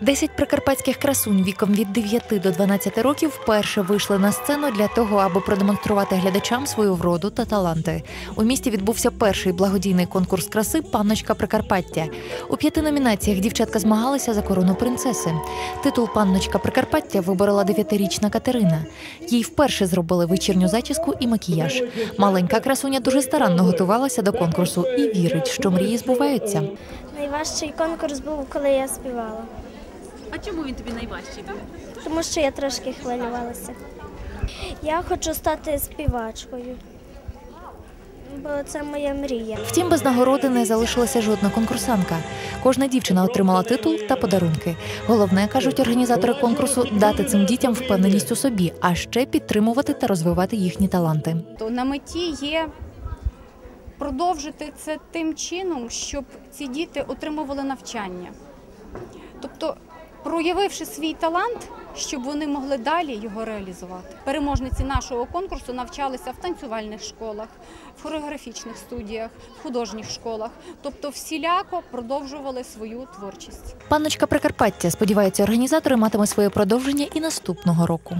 Десять прикарпатських красунь віком від 9 до 12 років вперше вийшли на сцену для того, аби продемонструвати глядачам свою вроду та таланти. У місті відбувся перший благодійний конкурс краси Панночка Прикарпаття. У п'яти номінаціях дівчатка змагалися за корону принцеси. Титул Панночка Прикарпаття виборола дев'ятирічна Катерина. Їй вперше зробили вечірню зачіску і макіяж. Маленька красуня дуже старанно готувалася до конкурсу і вірить, що мрії збуваються. Найважчий конкурс був, коли я співала, А чому він тобі найважчий? тому що я трошки хвилювалася. Я хочу стати співачкою, бо це моя мрія. Втім, без нагороди не залишилася жодна конкурсантка. Кожна дівчина отримала титул та подарунки. Головне, кажуть організатори конкурсу, дати цим дітям впевненість у собі, а ще підтримувати та розвивати їхні таланти. То на меті є продовжити це тим чином, щоб ці діти отримували навчання. Тобто, проявивши свій талант, щоб вони могли далі його реалізувати. Переможниці нашого конкурсу навчалися в танцювальних школах, в хореографічних студіях, в художніх школах, тобто всіляко продовжували свою творчість. Панночка Прикарпаття, сподіваються, організатори матиме своє продовження і наступного року.